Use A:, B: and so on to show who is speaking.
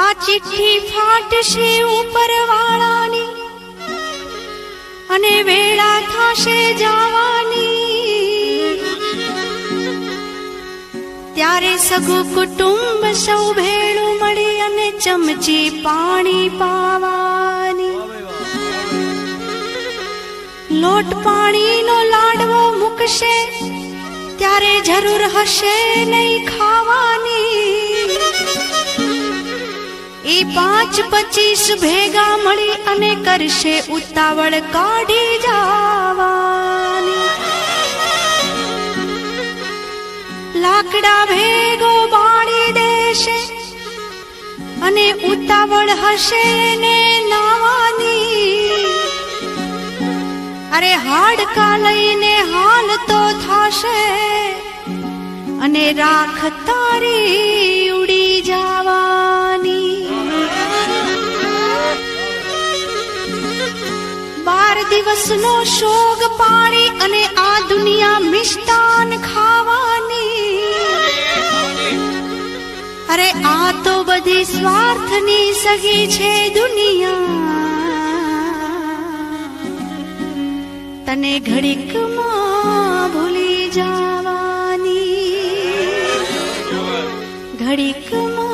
A: આ ચિઠ્ઠી ફાટશે ઉપરવાળાની અને વેળા થશે જવાની. ત્યારે સગું કુટુંબ સૌ ભેળું મળી અને ચમચી પાણી પાવાની. લોટ પાણીનો લાડવો મૂકશે, ત્યારે જરૂર હશે નહીં ખાવાની પાંચ પચીસ ભેગા મળી અને કરશે ઉતાવળ કાઢી જવાની. લાકડા ભેગો બાળી દેશે અને ઉતાવળ હશે ને નાવાની. અરે હાડકા લઈને હાલ તો થશે અને રાખ તારી બાર દિવસનો શોગ પાણી અને આ દુનિયા મિષ્ટાન ખાવાની. અરે આ તો બધી સ્વાર્થની સગી છે દુનિયા. તને ઘડીકમાં ભૂલી જવાની. ઘડીકમાં